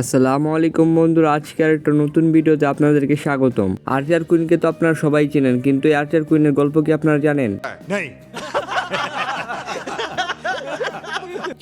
আসসালামু আলাইকুম বন্ধুরা আজকের একটা নতুন ভিডিওতে আপনাদেরকে স্বাগতম। আর্চার কুইনকে তো আপনারা সবাই চেনেন, কিন্তু আর্চার কুইনের গল্প কি আপনারা জানেন? नहीं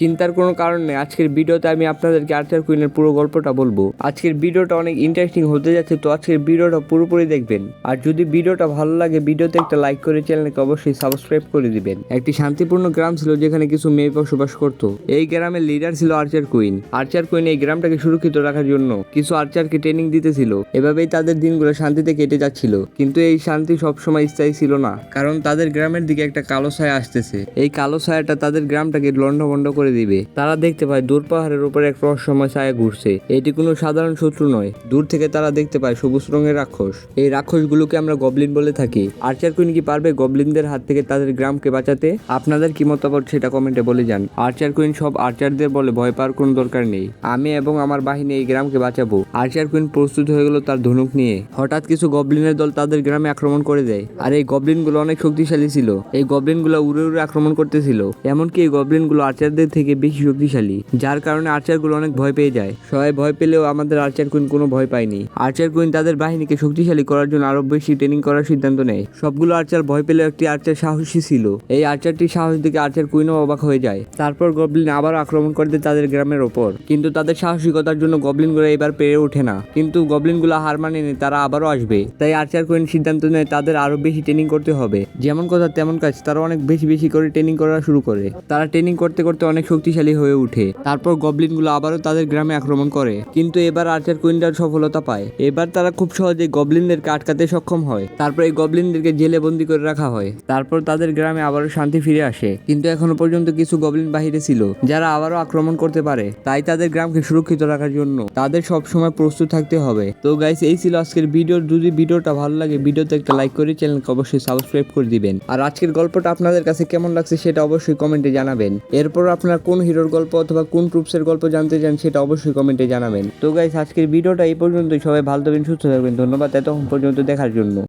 চিন্তার কোনো কারণ নেই। আজকের ভিডিওতে আমি আপনাদেরকে আর্চার কুইনের পুরো গল্পটা বলব। আজকের ভিডিওটা অনেক ইন্টারেস্টিং হতে যাচ্ছে, তো আজকের ভিডিওটা পুরোপুরি দেখবেন। আর যদি ভিডিওটা ভালো লাগে, ভিডিওতে একটা লাইক করে চ্যানেলকে অবশ্যই সাবস্ক্রাইব করে দিবেন। একটি শান্তিপূর্ণ গ্রাম ছিল যেখানে কিছু মেয়ে বসবাস করত। এই গ্রামের লিডার ছিল আর্চার কুইন আর্চার কুইন এই গ্রামটাকে সুরক্ষিত রাখার জন্য কিছু আর্চারকে ট্রেনিং দিতেছিল। এভাবেই তাদের দিনগুলো শান্তিতে কেটে যাচ্ছিল। কিন্তু এই শান্তি সবসময় স্থায়ী ছিল না। কারণ তাদের গ্রামের দিকে একটা কালো ছায়া আসতেছে। এই কালো ছায়াটা তাদের গ্রামটাকে লন্ডভন্ড করে দিবে। তারা দেখতে পায় দূর পাহাড়ের উপরে এক রহস্যময় ছায়া ঘুরছে। এটি কোনো সাধারণ শত্রু নয়। দূর থেকে তারা দেখতে পায় সবুজ রঙের রাক্ষস। এই রাক্ষসগুলোকে আমরা গবলিন বলে থাকি। আর্চার কুইন কি পারবে গবলিনদের হাত থেকে তাদের গ্রামকে বাঁচাতে? আপনাদের কি মতামত সেটা কমেন্টে বলে যান। আর্চার কুইন সব আর্চারদের বলে ভয় পাওয়ার কোনো দরকার নেই। আমি এবং আমার বাহিনী এই গ্রামকে বাঁচাবো। আর্চার কুইন প্রস্তুত হয়ে গেল তার ধনুক নিয়ে। হঠাৎ কিছু গবলিনের দল তাদের গ্রামে আক্রমণ করে দেয়। আর এই গবলিনগুলো অনেক শক্তিশালী ছিল। এই গবলিনগুলো উড়ে উড়ে আক্রমণ করতেছিল। এমনকি এই গবলিনগুলো আর্চারদের থেকে বেশি শক্তিশালী, যার কারণে আর্চারগুলো অনেক ভয় পেয়ে যায়। সবাই ভয় পেলেও আমাদের আর্চার কুইন কোনো ভয় পায়নি। আর্চার কুইন তাদের বাহিনীকে শক্তিশালী করার জন্য আরও বেশি ট্রেনিং করার সিদ্ধান্ত নেয়। সবগুলো আর্চার ভয় পেলেও একটি আর্চার সাহসী ছিল। এই আর্চারটির সাহস দেখে আর্চার কুইনও অবাক হয়ে যায়। তারপর গবলিন আবার আক্রমণ করতে তাদের গ্রামের ওপর। কিন্তু তাদের সাহসিকতার জন্য গবলিনগুলো এবার পেরে ওঠে না। কিন্তু গবলিনগুলো হার মানেনি তারা আবারও আসবে। তাই আর্চার কুইন সিদ্ধান্ত নেয় তাদের আরও বেশি ট্রেনিং করতে হবে। যেমন কথা তেমন কাজ, তারা অনেক বেশি বেশি করে ট্রেনিং করা শুরু করে। তারা ট্রেনিং করতে করতে অনেক শক্তিশালী হয়ে ওঠে। তারপর গবলিনগুলো আবারও তাদের গ্রামে আক্রমণ করে। কিন্তু এবার আর্চার কুইনটার সফলতা পায়। এবার তারা খুব সহজে গবলিনদেরকে আটকাতে সক্ষম হয়। তারপর এই গবলিনদেরকে জেলে বন্দি করে রাখা হয়। তারপর তাদের গ্রামে আবারও শান্তি ফিরে আসে। কিন্তু এখনও পর্যন্ত কিছু গবলিন বাহিরে ছিল, যারা আবারও আক্রমণ করতে পারে। তাই তাদের গ্রামকে সুরক্ষিত রাখার জন্য তাদের সব সময় প্রস্তুত থাকতে হবে। তো গাইস এই ছিল আজকের ভিডিও। যদি ভিডিওটা ভালো লাগে, ভিডিওতে একটা লাইক করে চ্যানেলকে অবশ্যই সাবস্ক্রাইব করে দিবেন। আর আজকের গল্পটা আপনাদের কাছে কেমন লাগছে, সেটা অবশ্যই কমেন্টে জানাবেন। এরপর আপনার কোন হিরোর গল্প অথবা কোন ট্রুপসের গল্প জানতে চান সেটা অবশ্যই কমেন্টে জানাবেন। তো গাইস আজকের ভিডিওটা এই পর্যন্তই। সবাই ভালো থাকবেন, সুস্থ থাকবেন। ধন্যবাদ, এতক্ষণ পর্যন্ত দেখার জন্য।